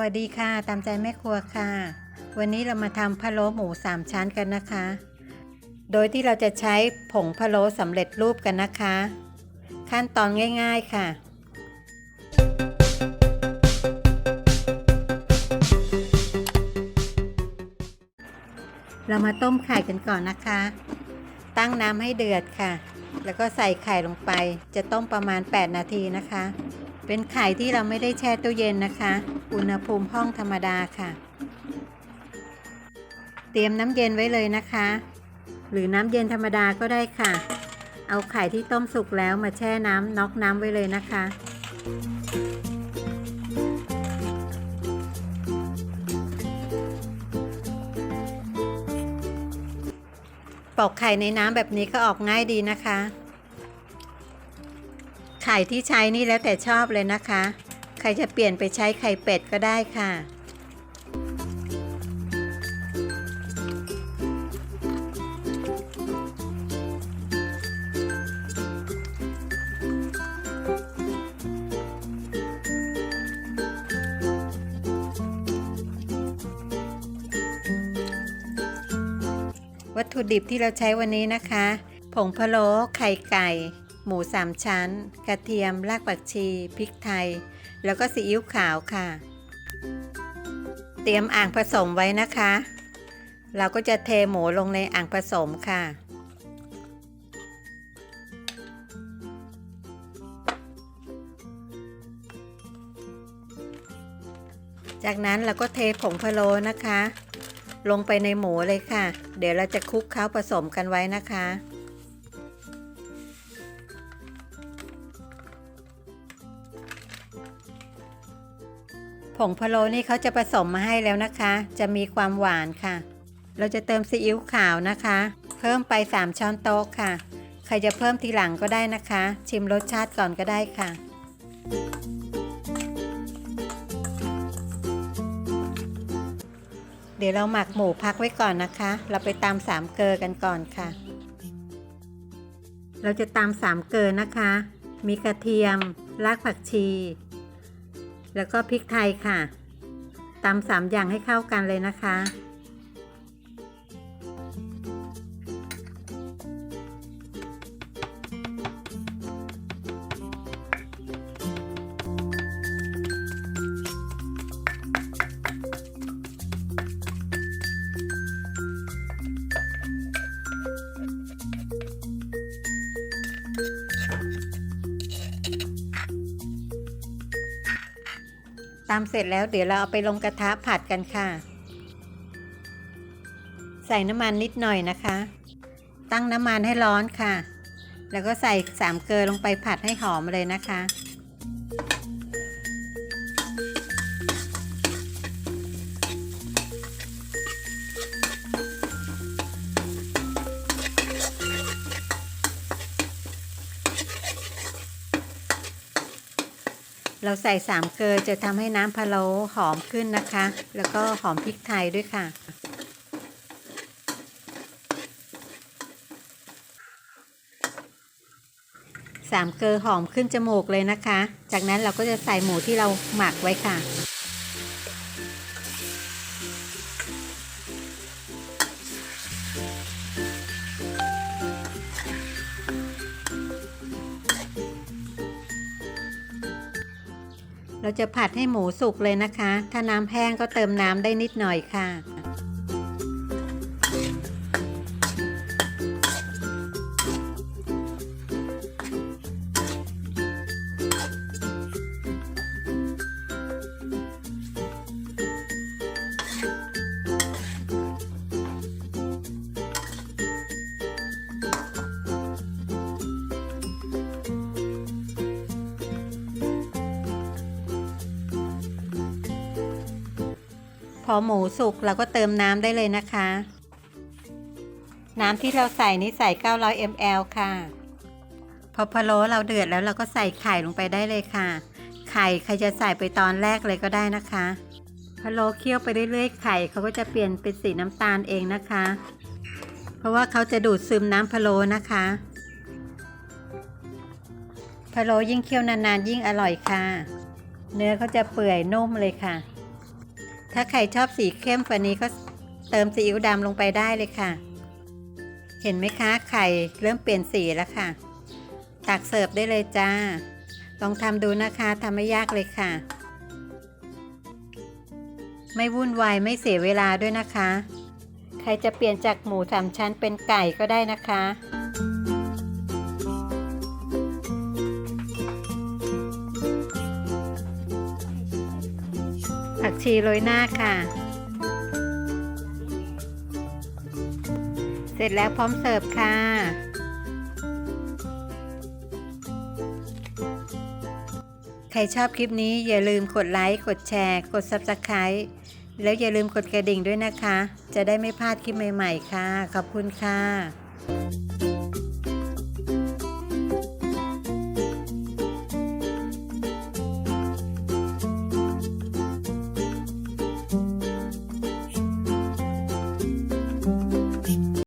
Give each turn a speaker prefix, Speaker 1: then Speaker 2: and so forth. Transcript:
Speaker 1: วัสดีค่ะ ตามใจแม่ครัวค่ะ วันนี้เรามาทำพะโล้หมูสามชั้นกันนะคะ โดยที่เราจะใช้ผงพะโล้สำเร็จรูปกันนะคะ ขั้นตอนง่าย ๆค่ะ เรามาต้มไข่กันก่อนนะคะ ตั้งน้ำให้เดือดค่ะ แล้วก็ใส่ไข่ลงไป จะต้มประมาณ 8 นาทีนะคะ เป็นไข่ที่เราไม่ได้แช่ตู้เย็นนะคะ อุณหภูมิห้องธรรมดาค่ะ เตรียมน้ำเย็นไว้เลยนะคะ หรือน้ำเย็นธรรมดาก็ได้ค่ะ เอาไข่ที่ต้มสุกแล้วมาแช่น้ำน็อกน้ำไว้เลยนะคะ ปอกไข่ในน้ำแบบนี้ก็ออกง่ายดีนะคะ ไข่ที่ใช้นี่แล้วแต่ชอบเลยนะคะ ใครจะเปลี่ยนไปใช้ไข่เป็ดก็ได้ค่ะ วัตถุดิบที่เราใช้วันนี้นะคะ ผงพะโล้ไข่ไก่ หมูสามชั้น กระเทียม รากผักชี พริกไทย แล้วก็ซีอิ๊วขาวค่ะ เตรียมอ่างผสมไว้นะคะ เราก็จะเทหมูลงในอ่างผสมค่ะ จากนั้นเราก็เทผงพะโล้นะคะ ลงไปในหมูเลยค่ะ เดี๋ยวเราจะคลุกเคล้าผสมกันไว้นะคะ ผงพะโล้นี่เขาจะผสมมาให้แล้วนะคะ จะมีความหวานค่ะ เราจะเติมซีอิ๊วขาวนะคะ เพิ่มไป 3 ช้อนโต๊ะค่ะ ใครจะเพิ่มทีหลังก็ได้นะคะ ชิมรสชาติก่อนก็ได้ค่ะ เดี๋ยวเราหมักหมูพักไว้ก่อนนะคะ เราไปตามสามเกลอกันก่อนค่ะ เราจะตามสามเกลอนะคะ มีกระเทียม รากผักชี แล้วก็พริกไทยค่ะตำสามอย่างให้เข้ากันเลยนะคะามเสร็จแล้วเดี๋ยวเราเอาไปลงกระทะผัดกันค่ะ ใส่น้ำมันนิดหน่อยนะคะ ตั้งน้ำมันให้ร้อนค่ะ แล้วก็ใส่สามเกลือลงไปผัดให้หอมเลยนะคะ เราใส่สามเกลือจะทำให้น้ำพะโล้หอมขึ้นนะคะ แล้วก็หอมพริกไทยด้วยค่ะ สามเกลือหอมขึ้นจมูกเลยนะคะ จากนั้นเราก็จะใส่หมูที่เราหมักไว้ค่ะ เราจะผัดให้หมูสุกเลยนะคะ ถ้าน้ำแห้งก็เติมน้ำได้นิดหน่อยค่ะ อหมูสุกเราก็เติมน้ำได้เลยนะคะ น้ำที่เราใส่นี่ใส่ 900 ml ค่ะ พอพะโล้เราเดือดแล้วเราก็ใส่ไข่ลงไปได้เลยค่ะ ไข่ใครจะใส่ไปตอนแรกเลยก็ได้นะคะพะโล้เคี่ยวไปเรื่อยๆ ไข่เขาก็จะเปลี่ยนเป็นสีน้ำตาลเองนะคะ เพราะว่าเขาจะดูดซึมน้ำพะโล้นะคะพะโล้ยิ่งเคี่ยวนานๆยิ่งอร่อยค่ะ เนื้อเขาจะเปื่อยนุ่มเลยค่ะ ถ้าใครชอบสีเข้มกว่านี้ก็เติมซีอิ๊วดำลงไปได้เลยค่ะ เห็นไหมคะไข่เริ่มเปลี่ยนสีแล้วค่ะ ตักเสิร์ฟได้เลยจ้า ลองทำดูนะคะทำไม่ยากเลยค่ะ ไม่วุ่นวายไม่เสียเวลาด้วยนะคะ ใครจะเปลี่ยนจากหมูสามชั้นเป็นไก่ก็ได้นะคะ ชีโรยหน้าค่ะ เสร็จแล้วพร้อมเสิร์ฟค่ะใครชอบคลิปนี้อย่าลืมกดไลค์ กดแชร์ กด Subscribe แล้วอย่าลืมกดกระดิ่งด้วยนะคะ จะได้ไม่พลาดคลิปใหม่ ๆ ค่ะ ขอบคุณค่ะ